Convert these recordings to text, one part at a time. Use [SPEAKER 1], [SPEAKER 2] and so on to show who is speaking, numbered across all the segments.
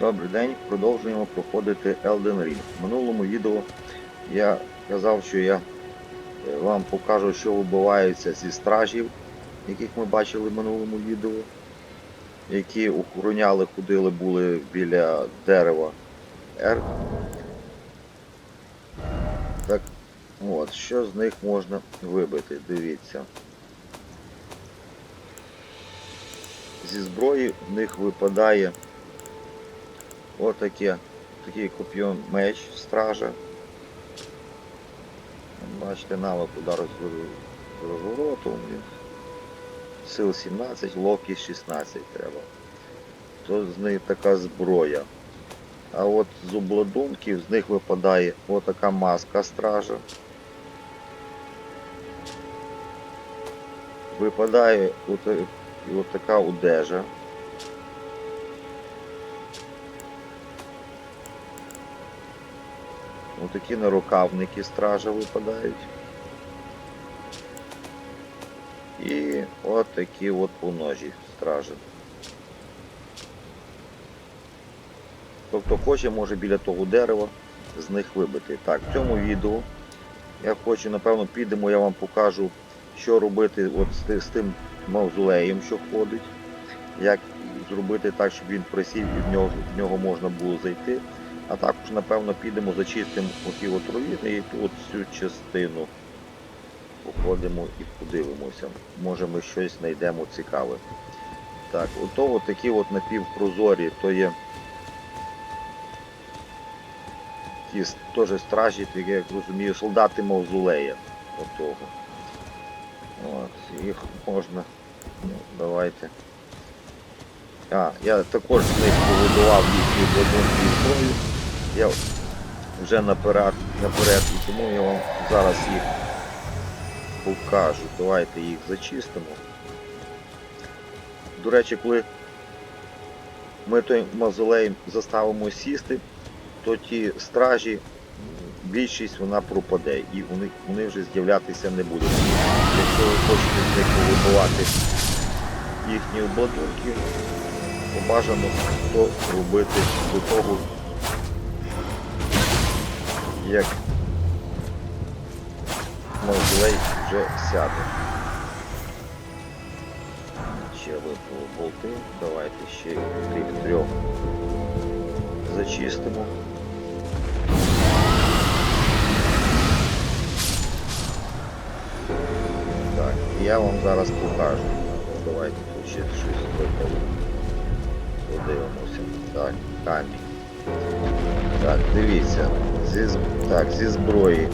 [SPEAKER 1] Добрий день, продовжуємо проходити Elden Ring. В минулому відео я казав, що я е, вам покажу, що вибивається зі стражів, яких ми бачили в минулому відео, які охороняли, ходили, були біля дерева R. Так, от, що з них можна вибити, дивіться. Зі зброї в них випадає Отаке, такий коп'йон меч стража. Бачите, навик удару з розвороту. Сил 17, ловкість 16 треба. То з них така зброя. А от з обладунків з них випадає отака маска стража. Випадає от, от така одежа. Отакі нарукавники стража випадають. І от такі от поножі стражі. Тобто хоче може біля того дерева з них вибити. Так, в цьому відео я хочу, напевно, підемо, я вам покажу, що робити от з тим мавзолеєм, що ходить. Як зробити так, щоб він присів і в нього, в нього можна було зайти. А також, напевно, підемо зачистимо оті от руїни і тут цю частину походимо і подивимося. Може ми щось знайдемо цікаве. Так, ото от такі от напівпрозорі, то є ті теж стражі, такі, як розумію, солдати мавзолея. Отого. От, їх можна. Ну, давайте. А, я також з них повидував їхню і зброю. Я вже наперед, наперед і тому я вам зараз їх покажу. Давайте їх зачистимо. До речі, коли ми той мавзолей заставимо сісти, то ті стражі, більшість вона пропаде і вони, вони вже з'являтися не будуть. Якщо ви хочете з них повибивати їхні обладунки, то бажано то робити до того, як мавзолей вже сяде. Ще випали болти. Давайте ще тих трьох зачистимо. Так, я вам зараз покажу. Давайте тут ще щось випало. Подивимося. Так, камінь. Так, дивіться, зі, так, зі зброї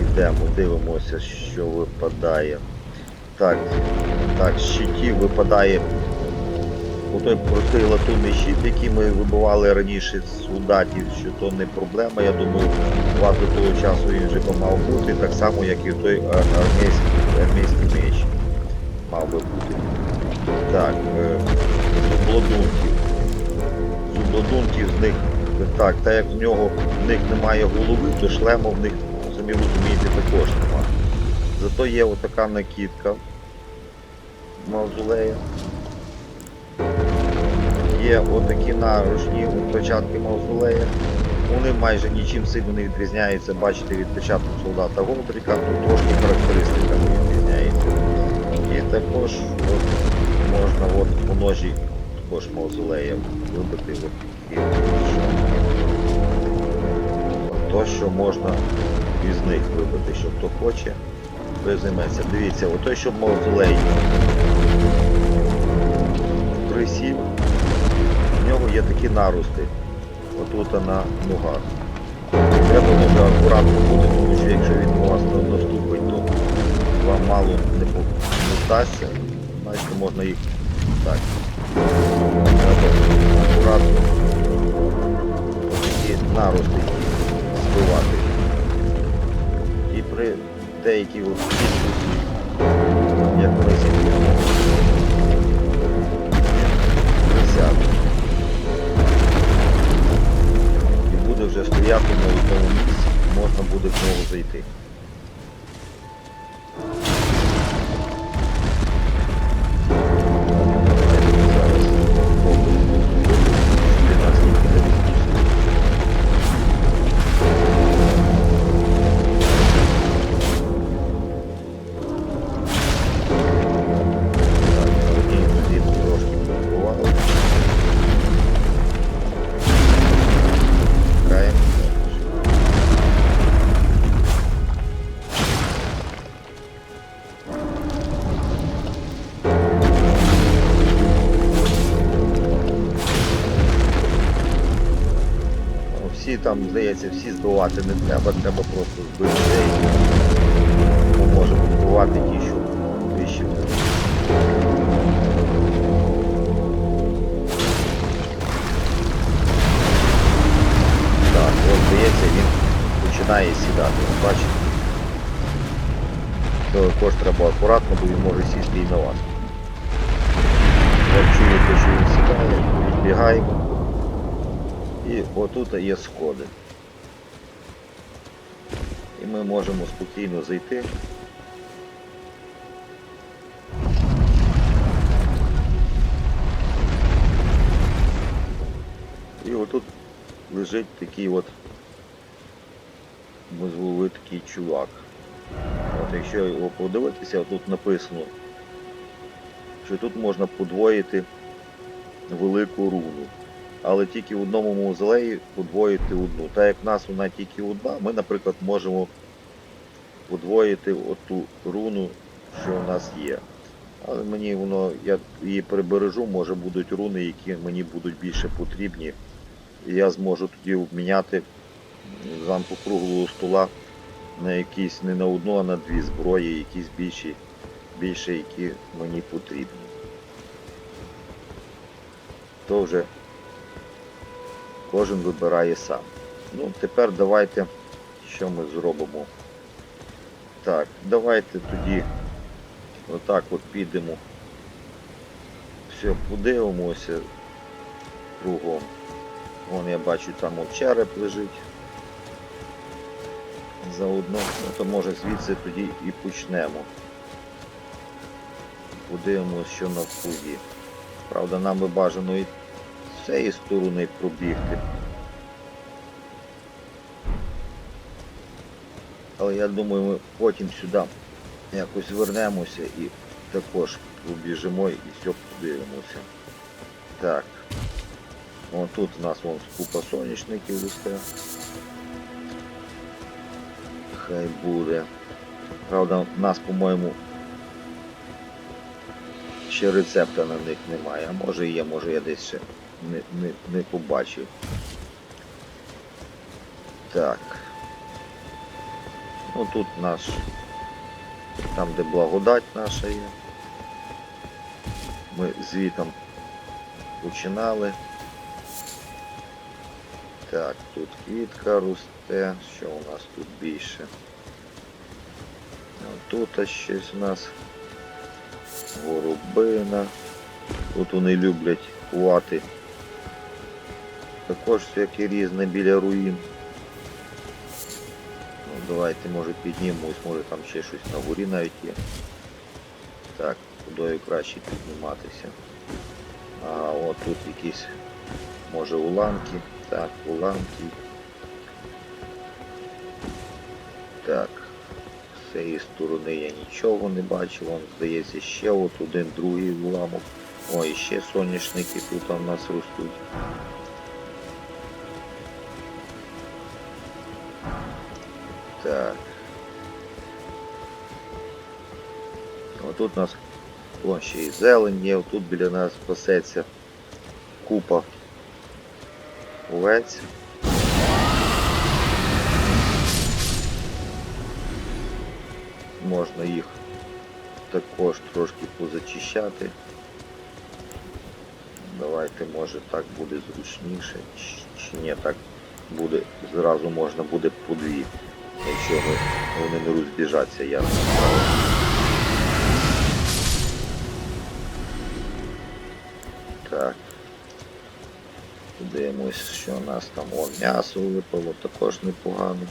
[SPEAKER 1] йдемо, дивимося, що випадає. Так, так, щитів випадає отой простий латунний щит, який ми вибивали раніше з солдатів, що то не проблема. Я думаю, у вас до того часу він вже мав бути, так само, як і той армійський, армійський меч мав би бути. Так, е, з обладунків. З обладунків з них так, так як в нього в них немає голови, то шлему в них, самі розумієте, також нема. Зато є отака накидка мавзолея. Є отакі наручні початки мавзолея. Вони майже нічим сильно не відрізняються, бачите, від початку солдата Гондрика, тут трошки характеристиками відрізняється. І також от, можна от по ножі також мавзолея вибити от що. То, що можна із них вибити, що хто хоче, той займеться. Дивіться, отой, що мавзолей присів, в нього є такі нарости. Отут на ногах. Треба дуже акуратно бути, тому що якщо він у вас на- наступить, то вам мало не, не вдасться. Бачите, можна їх так. Треба акуратно такі нарости збивати. І при от кількості, як ми зробили. І буде вже стояти на одному місці, можна буде знову зайти. Там, здається, всі збивати не треба, треба просто збити деякі. Ми можемо збивати ті, що вище. Так, от здається, він починає сідати. Бачите? Також треба акуратно, бо він може сісти і на вас. Як чуєте, що він сідає, відбігаємо. І отут є сходи. І ми можемо спокійно зайти. І отут лежить такий от такий чувак. От якщо його подивитися, тут написано, що тут можна подвоїти велику руну. Але тільки в одному мавзолеї подвоїти одну. Так як в нас вона тільки одна, ми, наприклад, можемо подвоїти оту руну, що у нас є. Але мені воно, я її прибережу, може будуть руни, які мені будуть більше потрібні. І я зможу тоді обміняти замку круглого стола на якісь не на одну, а на дві зброї, якісь більші, більше, які мені потрібні. То вже кожен вибирає сам. Ну, тепер давайте, що ми зробимо. Так, давайте тоді отак от підемо. Все, подивимося кругом. Вон я бачу, там от череп лежить. Заодно, ну, то може звідси тоді і почнемо. Подивимось, що навкруги. Правда, нам би бажано і цієї сторони пробігти. Але я думаю, ми потім сюди якось вернемося і також побіжимо і все подивимося. Так. Вон тут у нас вон купа соняшників росте. Хай буде. Правда, нас, по-моєму, ще рецепта на них немає. А може є, може я десь ще не, не, не побачив. Так. Ну тут наш, там де благодать наша є. Ми звітом починали. Так, тут квітка росте, що у нас тут більше? Ну, Тут щось у нас горобина. Тут вони люблять ховати. Також всяке різне біля руїн. Ну, давайте, може, піднімемось, може там ще щось на горі навіть є. Так, кудою краще підніматися. А от тут якісь, може, уламки. Так, уламки. Так, з цієї сторони я нічого не бачу, вон здається ще от один другий уламок. Ой, ще соняшники тут у нас ростуть. Так. Отут у нас вон ще і зелень є, тут біля нас пасеться купа овець. Можна їх також трошки позачищати. Давайте, може так буде зручніше. Чи- ні, так буде, зразу можна буде по якщо вони не розбіжаться, ясно. Так. Подивимось, що у нас там О, м'ясо випало, також непогано.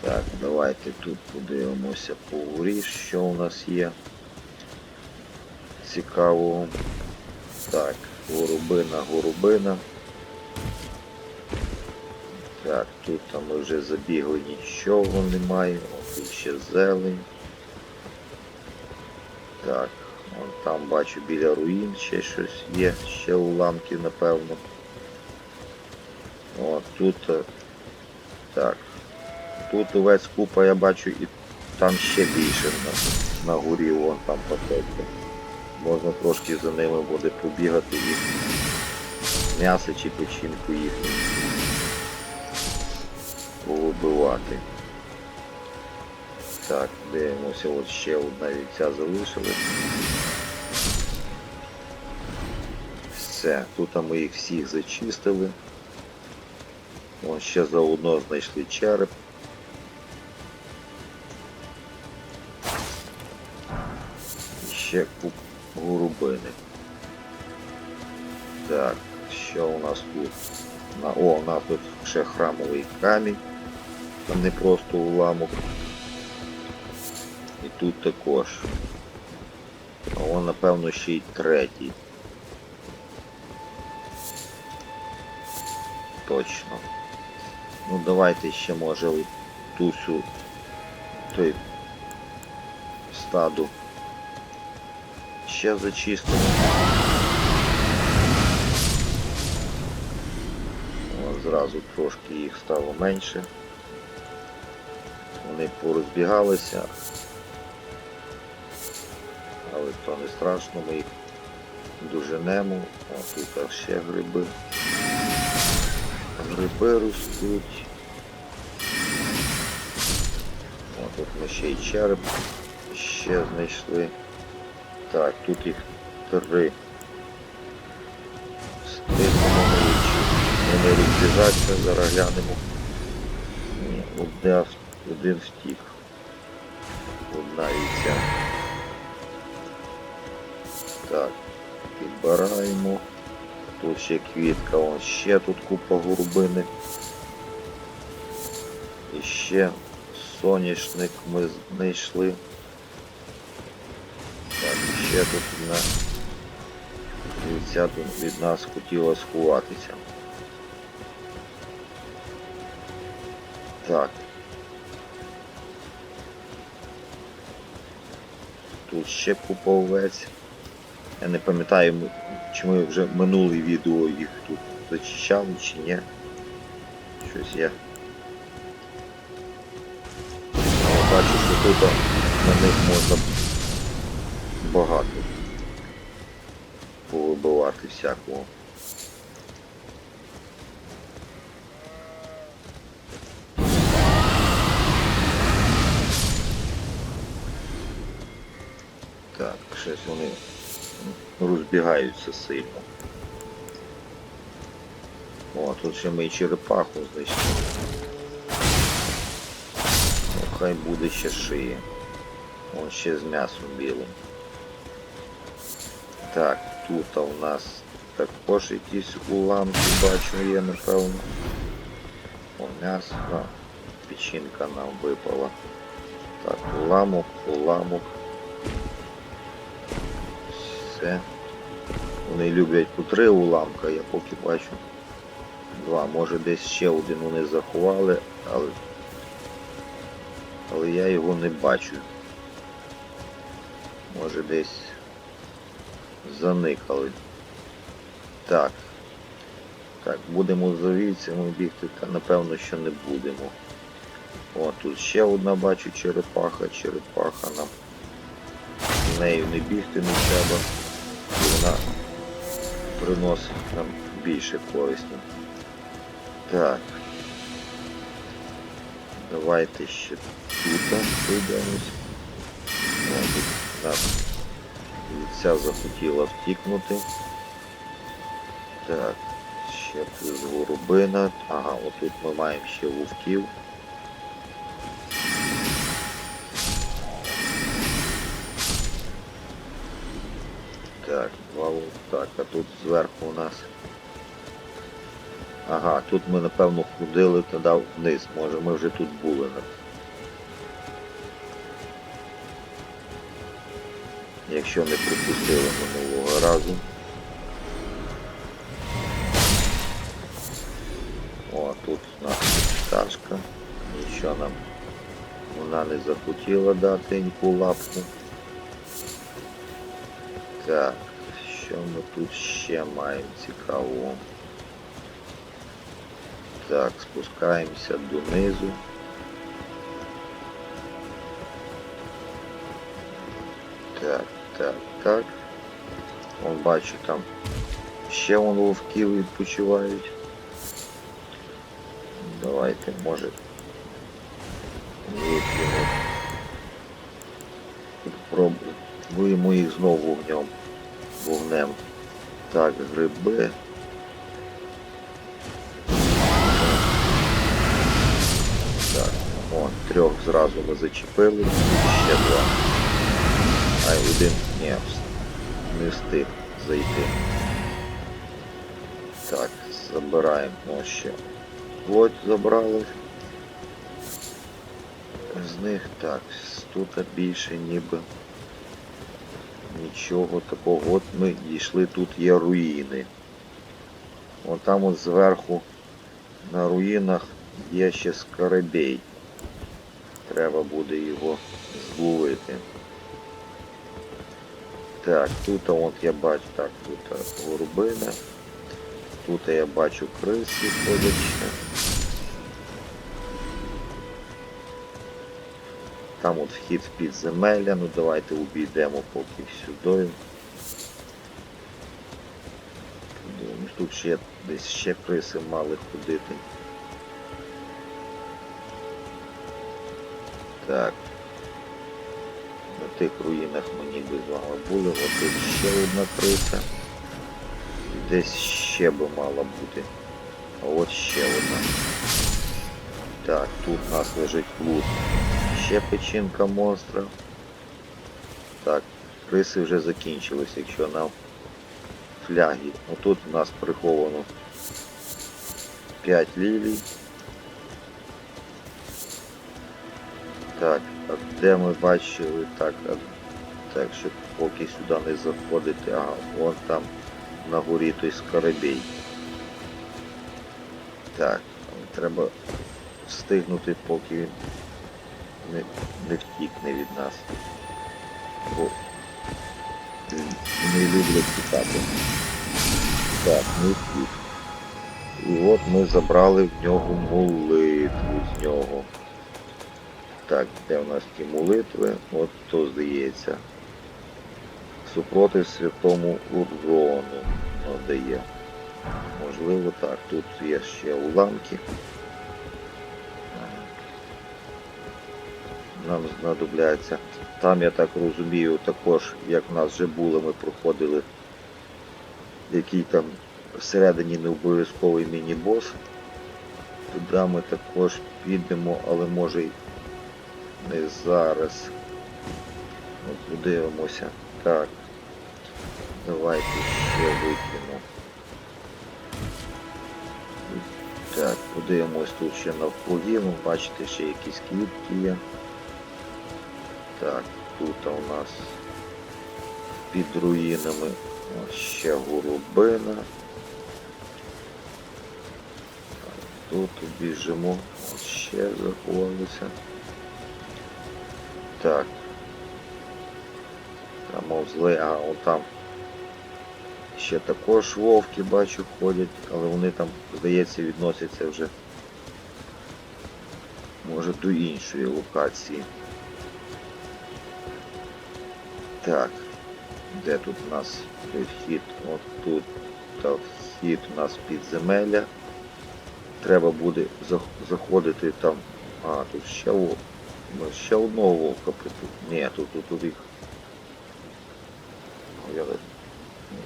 [SPEAKER 1] Так, давайте тут подивимося по горі, що у нас є. Цікавого. Так, горобина, горобина. Так, тут ми вже забігли, нічого немає. Тут ще зелень. Так, Вон там бачу біля руїн ще щось є, ще уламки, напевно. О, тут е, так. Тут увесь купа я бачу і там ще більше на, на горі, вон там пакетки. Можна трошки за ними буде побігати і м'ясо чи печінку їхню повибивати. Так, дивимося, от ще одна вівця залишилась. Все, тут ми їх всіх зачистили. Вон ще заодно знайшли череп. І ще куп голубини. Так, що у нас тут? О, у нас тут ще храмовий камінь. Там не просто уламок. І тут також. А вон, напевно, ще й третій. Точно. Ну давайте ще може от ту сю той стаду ще зачистимо. Зразу трошки їх стало менше. Вони порозбігалися. Але то не страшно, ми їх доженемо. О, тут ще гриби. Гриби ростуть. О, тут ми ще й череп ще знайшли. Так, тут їх три. Стигнемо Вони розбіжаться, зараз глянемо. Одне, один втік. Одна віця. Так, підбираємо. Тут ще квітка, вон ще тут купа гурбини. І ще соняшник ми знайшли. Так, ще тут одна вівця тут від нас хотіла сховатися. Так. Тут ще купа овець. Я не пам'ятаю, чи ми вже минуле відео їх тут зачищали чи ні. Щось я. Але бачу, що тут на них можна багато повибивати всякого. Щось вони розбігаються сильно. О, тут ще ми і черепаху знайшли. Ну, хай буде ще шия. О, ще з м'ясом білим. Так, тут у нас також якісь уламки бачу є, напевно. О, м'ясо, печінка нам випала. Так, уламок, уламок. Все. Вони люблять по три уламка, я поки бачу. Два. Може десь ще один вони заховали, але, але я його не бачу. Може десь заникали. Так. Так, будемо за вівцями бігти, та напевно, що не будемо. О, тут ще одна бачу черепаха, черепаха нам. З нею не бігти не треба. Вона приносить нам більше користі. Так. Давайте ще тут пройдемось. О, нас Ця захотіла втікнути. Так, ще плюс горобина. Ага, отут ми маємо ще вовків. Вов- а тут зверху у нас. Ага, тут ми напевно ходили тоді вниз. Може ми вже тут були. Якщо не пропустили минулого разу. О, тут нас пташка. Нічого нам вона не захотіла дати ніку лапку. Так, що ми тут ще маємо цікавого? Так, спускаємося донизу. Так, так, так. Вон бачу там Ще вон вовки відпочивають. Давайте, може. Вип'ємо. Пробуємо їх знову вогнем. Вогнем. Так, гриби. Так, о, трьох зразу ми зачепили. Ще два. Ай, один ні, не встиг зайти. Так, забираємо ну, ще. Плоть забрали. З них так, тут більше ніби нічого такого. От ми дійшли, тут є руїни. Вон там от зверху на руїнах є ще скарабей. Треба буде його зловити. Так, тут от я бачу, так, тут горбина. Тут я бачу криси ходять Там от вхід в підземелля, ну давайте обійдемо поки сюди. Тут ще десь ще криси мали ходити. Так. На тих руїнах ми ніби з вами були, от тут ще одна криса. Десь ще би мала бути. А от ще одна. Так, тут у нас лежить плут. Ще печінка монстра. Так, криси вже закінчились, якщо нам фляги. Отут у нас приховано 5 лілій. Так, а де ми бачили, так, а, так, щоб поки сюди не заходити, ага, вон там на горі той скарабій. Так, треба встигнути, поки він не, не втікне від нас. Бо не люблять тікати. Так, не втік. І от ми забрали в нього молитву з нього. Так, де в нас ті молитви? От то здається. Супротив святому урону надає. Можливо так. Тут є ще уламки. Нам знадобляться. Там, я так розумію, також, як в нас вже було, ми проходили який там всередині не обов'язковий міні-бос. Туди ми також підемо, але може й не зараз. От подивимося. Так. Давайте ще викину. Так, подивимось тут ще навкруги, ну, бачите, ще якісь квітки є. Так, тут у нас під руїнами ще голубина. Тут біжимо, ще заховалися. Так. Там мовзли, а от там ще також вовки бачу ходять, але вони там, здається, відносяться вже може до іншої локації. Так, де тут у нас вхід? От тут та вхід у нас підземелля. Треба буде заходити там. А, тут ще вовк. Ще одного вовка приту. Ні, тут, тут, тут їх.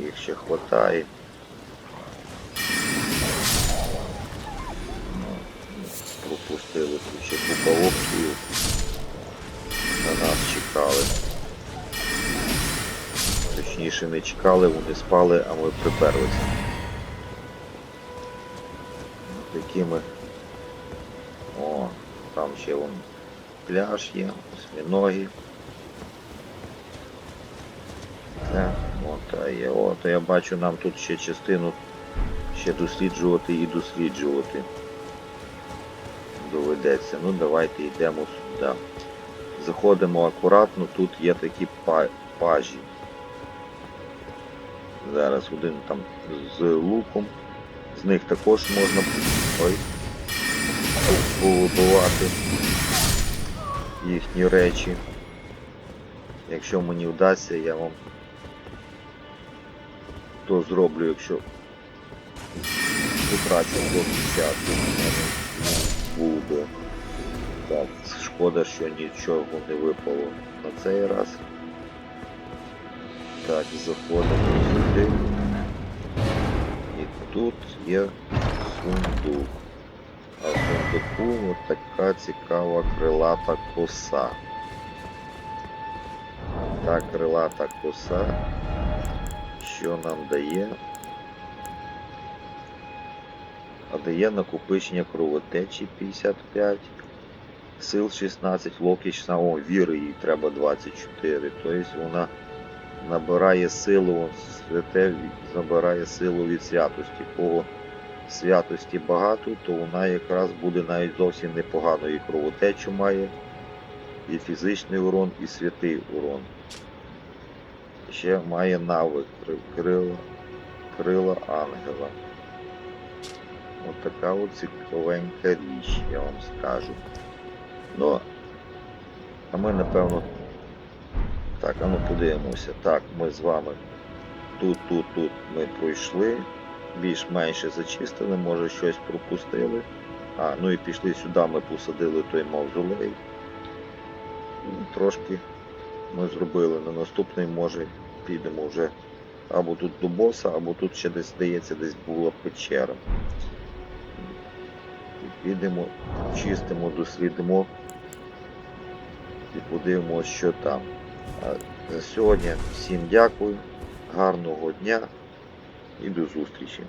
[SPEAKER 1] Їх ще хватає. Ну, Пропустили тут ще купа вовків. На нас чекали. Точніше не чекали, вони спали, а ми приперлися. Такими. О, там ще вон пляж є, осьміноги. Так, є, от, я бачу, нам тут ще частину ще досліджувати і досліджувати. Доведеться. Ну давайте йдемо сюди. Заходимо акуратно, тут є такі па- пажі. Зараз один там з луком. З них також можна ой, повибивати їхні речі. Якщо мені вдасться, я вам то зроблю, якщо потрачу в мене буде. Так, шкода, що нічого не випало на цей раз. Так, заходимо сюди. І тут є сундук. А в сундуку така цікава крилата коса. Та крилата коса, що нам дає? А дає накопичення кровотечі 55, сил 16, локи 16, о, віри їй треба 24. Тобто вона набирає силу, святе набирає силу від святості. Кого святості багато, то вона якраз буде навіть зовсім непогано і кровотечу має, і фізичний урон, і святий урон. Ще має навик крила, крила ангела. От така от цікавенька річ, я вам скажу. Ну, а ми напевно. Так, а ну подивимося. Так, ми з вами тут, тут, тут ми пройшли. Більш-менше зачистили, може щось пропустили. А, ну і пішли сюди, ми посадили той мавзолей. Трошки ми зробили. На наступний може підемо вже або тут до боса, або тут ще десь здається, десь була печера. Підемо, чистимо, дослідимо і подивимося, що там. Сьогодні всім дякую, гарного дня і до зустрічі.